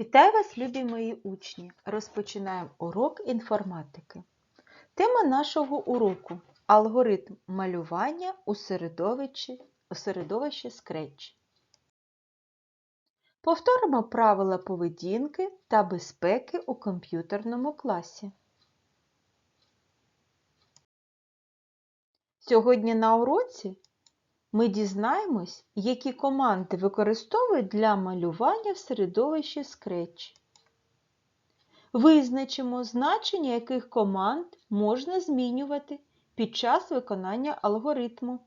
Вітаю вас, любі мої учні! Розпочинаємо урок інформатики. Тема нашого уроку алгоритм малювання у середовищі, у середовищі Scratch. Повторимо правила поведінки та безпеки у комп'ютерному класі. Сьогодні на уроці ми дізнаємось, які команди використовують для малювання в середовищі Scratch. Визначимо значення, яких команд можна змінювати під час виконання алгоритму.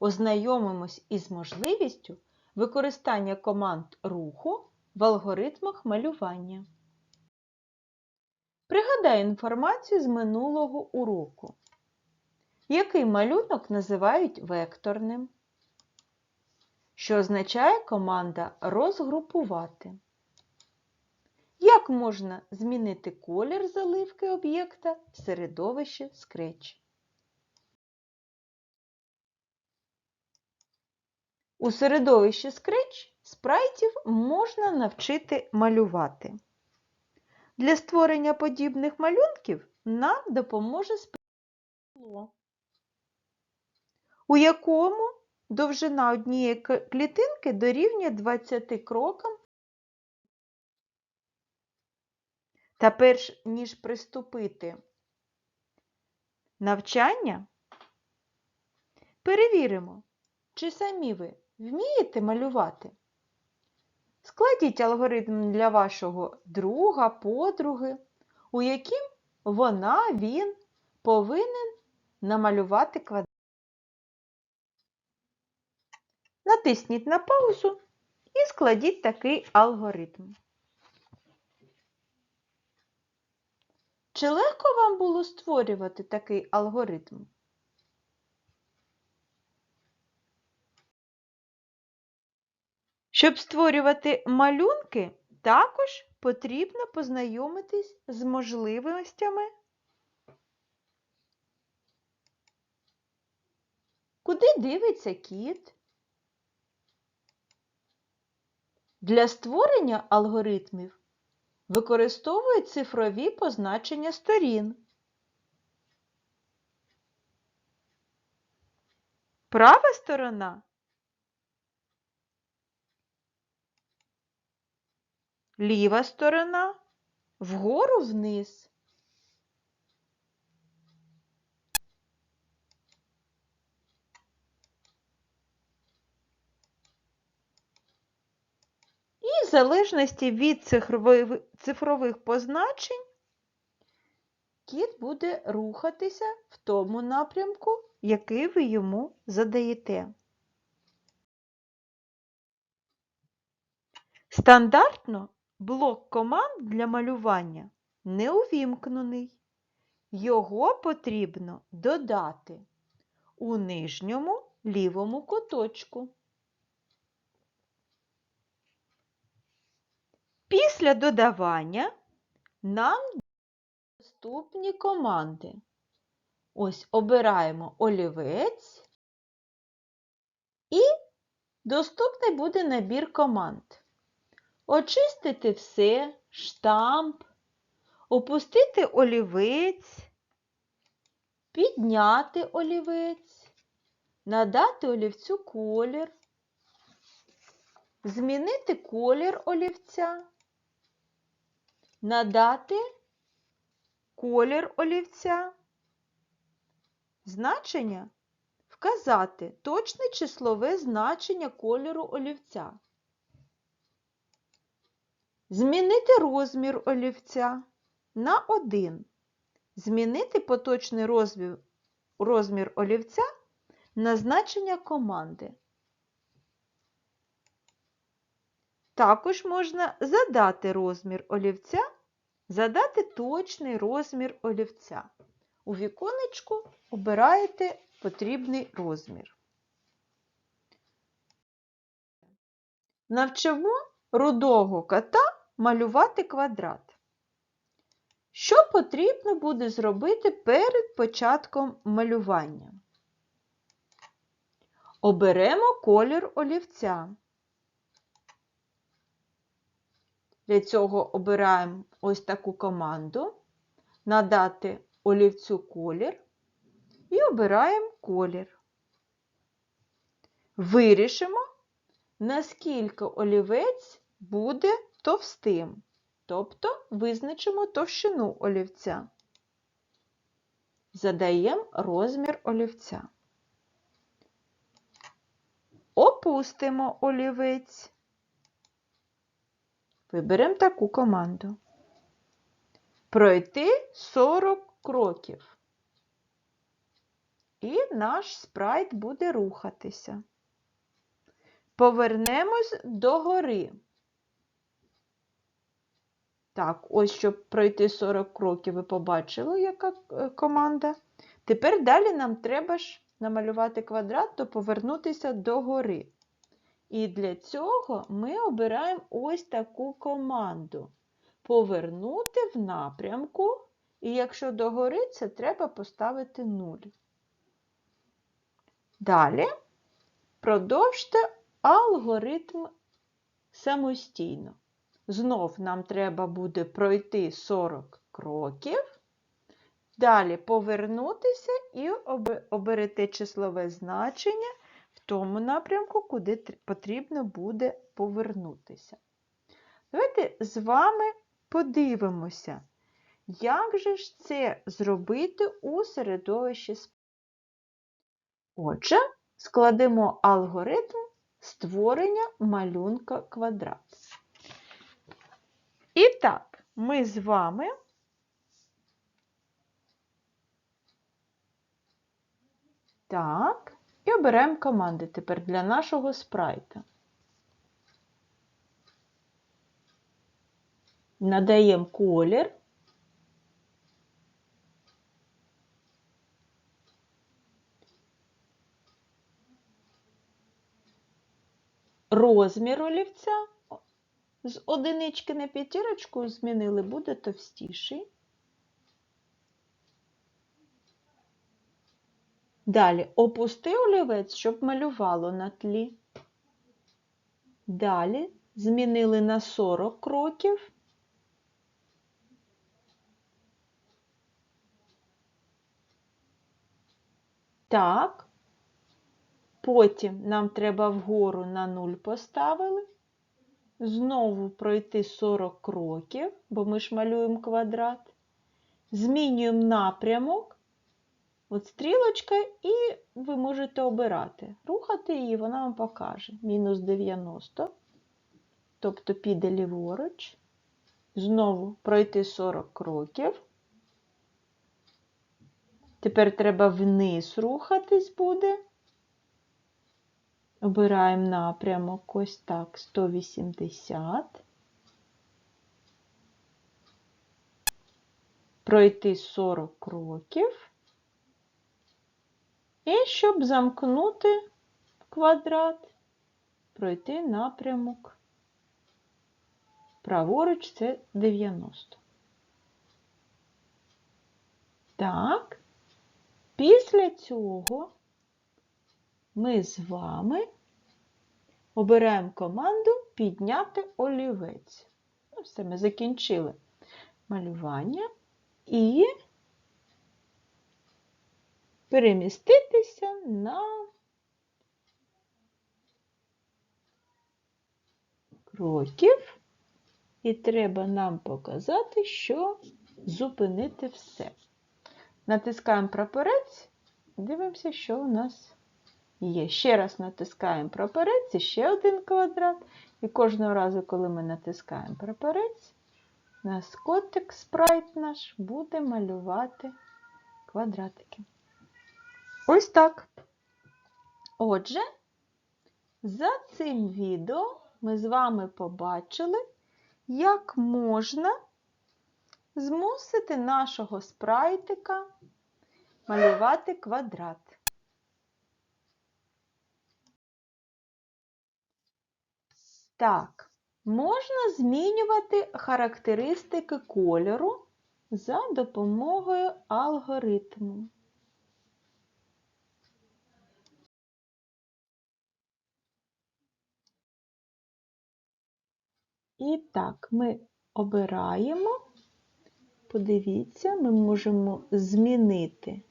Ознайомимось із можливістю використання команд руху в алгоритмах малювання. Пригадай інформацію з минулого уроку. Який малюнок називають векторним? Що означає команда розгрупувати? Як можна змінити колір заливки об'єкта в середовищі Scratch? У середовищі Scratch спрайтів можна навчити малювати. Для створення подібних малюнків нам допоможе скло у якому довжина однієї клітинки дорівнює 20 крокам. Та перш ніж приступити навчання, перевіримо, чи самі ви вмієте малювати. Складіть алгоритм для вашого друга, подруги, у яким вона, він повинен намалювати квадрат. Натисніть на паузу і складіть такий алгоритм. Чи легко вам було створювати такий алгоритм? Щоб створювати малюнки, також потрібно познайомитись з можливостями. Куди дивиться кіт? Для створення алгоритмів використовують цифрові позначення сторін. Права сторона ліва сторона вгору вниз. І в залежності від цифрових, цифрових позначень кіт буде рухатися в тому напрямку, який ви йому задаєте. Стандартно блок команд для малювання не увімкнений. Його потрібно додати у нижньому лівому куточку. Після додавання нам доступні команди. Ось обираємо олівець і доступний буде набір команд. Очистити все, штамп, опустити олівець, підняти олівець, надати олівцю колір, змінити колір олівця, надати колір олівця, значення вказати точне числове значення кольору олівця. Змінити розмір олівця на 1. Змінити поточний розмір, розмір олівця на значення команди. Також можна задати розмір олівця, задати точний розмір олівця. У віконечку обираєте потрібний розмір. Навчимо рудого кота малювати квадрат. Що потрібно буде зробити перед початком малювання? Оберемо колір олівця. Для цього обираємо ось таку команду, надати олівцю колір і обираємо колір. Вирішимо, наскільки олівець буде товстим, тобто визначимо товщину олівця. Задаємо розмір олівця. Опустимо олівець. Виберемо таку команду. Пройти 40 кроків. І наш спрайт буде рухатися. Повернемось до гори. Так, ось щоб пройти 40 кроків, ви побачили, яка е, команда. Тепер далі нам треба ж намалювати квадрат, то повернутися до гори. І для цього ми обираємо ось таку команду. Повернути в напрямку, і якщо догори, це треба поставити 0. Далі продовжте алгоритм самостійно. Знов нам треба буде пройти 40 кроків. Далі повернутися і оберете числове значення тому напрямку, куди потрібно буде повернутися. Давайте з вами подивимося, як же ж це зробити у середовищі. Отже, складемо алгоритм створення малюнка квадрат. І так, ми з вами так, і оберемо команди тепер для нашого спрайта. Надаємо колір. Розмір олівця з одинички на п'ятірочку змінили, буде товстіший. Далі опусти олівець, щоб малювало на тлі. Далі змінили на 40 кроків. Так. Потім нам треба вгору на 0 поставили. Знову пройти 40 кроків, бо ми ж малюємо квадрат. Змінюємо напрямок. От стрілочка, і ви можете обирати. Рухати її, вона вам покаже. Мінус 90, тобто піде ліворуч. Знову пройти 40 кроків. Тепер треба вниз рухатись буде. Обираємо напрямок ось так, 180. Пройти 40 кроків. І щоб замкнути квадрат, пройти напрямок. Праворуч це 90. Так, після цього ми з вами обираємо команду підняти олівець. Ну, все, ми закінчили малювання і переміститися на кроків. І треба нам показати, що зупинити все. Натискаємо прапорець, дивимося, що у нас є. Ще раз натискаємо прапорець, і ще один квадрат. І кожного разу, коли ми натискаємо прапорець, нас котик спрайт наш буде малювати квадратики. Ось так. Отже, за цим відео ми з вами побачили, як можна змусити нашого спрайтика малювати квадрат. Так, можна змінювати характеристики кольору за допомогою алгоритму. І так, ми обираємо. Подивіться, ми можемо змінити.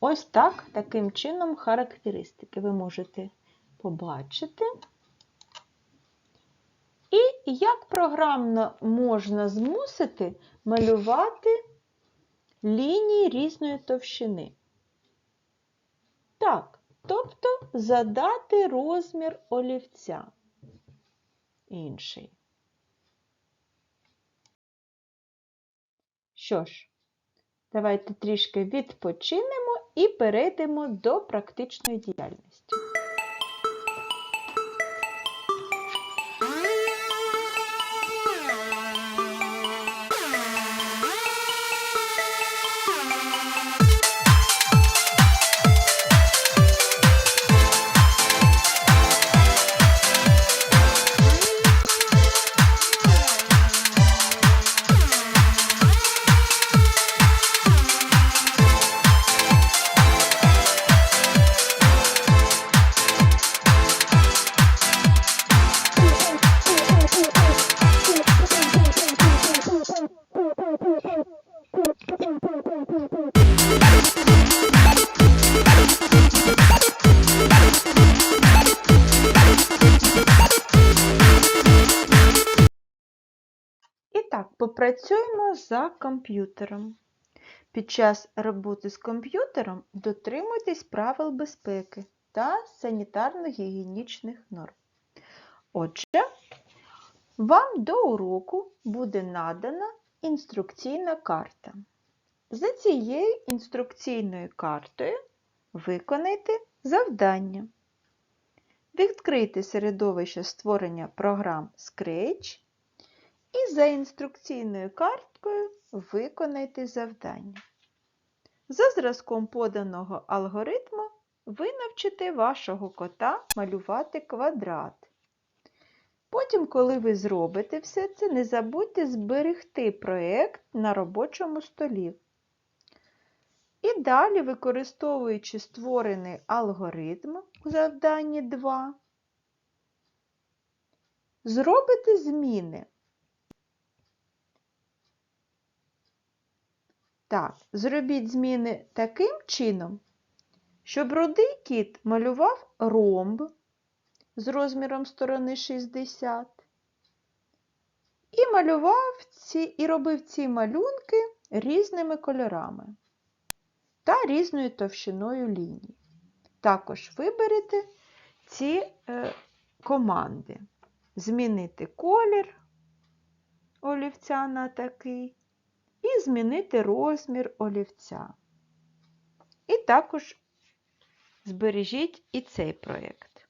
Ось так, таким чином, характеристики ви можете побачити. І як програмно можна змусити малювати лінії різної товщини. Так, тобто задати розмір олівця інший. Що ж, давайте трішки відпочинемо і перейдемо до практичної діяльності. Попрацюємо за комп'ютером. Під час роботи з комп'ютером дотримуйтесь правил безпеки та санітарно-гігієнічних норм. Отже, вам до уроку буде надана інструкційна карта. За цією інструкційною картою виконайте завдання. Відкрийте середовище створення програм Scratch і за інструкційною карткою виконайте завдання. За зразком поданого алгоритму ви навчите вашого кота малювати квадрат. Потім, коли ви зробите все це, не забудьте зберегти проєкт на робочому столі. І далі, використовуючи створений алгоритм у завданні 2, зробите зміни. Так, зробіть зміни таким чином, щоб рудий кіт малював ромб з розміром сторони 60 і малював ці, і робив ці малюнки різними кольорами та різною товщиною ліній. Також виберете ці е, команди. Змінити колір олівця на такий і змінити розмір олівця. І також збережіть і цей проєкт.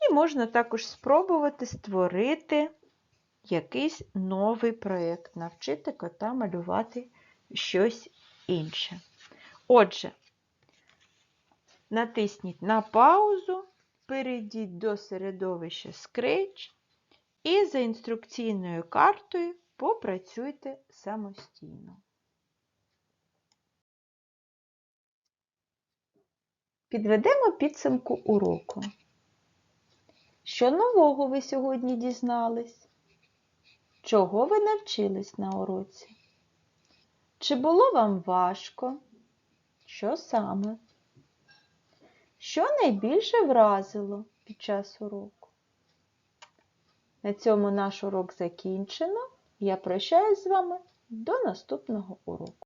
І можна також спробувати створити якийсь новий проєкт, навчити кота малювати щось інше. Отже, натисніть на паузу, перейдіть до середовища Scratch і за інструкційною картою попрацюйте самостійно. Підведемо підсумку уроку. Що нового ви сьогодні дізнались? Чого ви навчились на уроці? Чи було вам важко? Що саме? Що найбільше вразило під час уроку? На цьому наш урок закінчено. Я прощаюсь з вами до наступного уроку.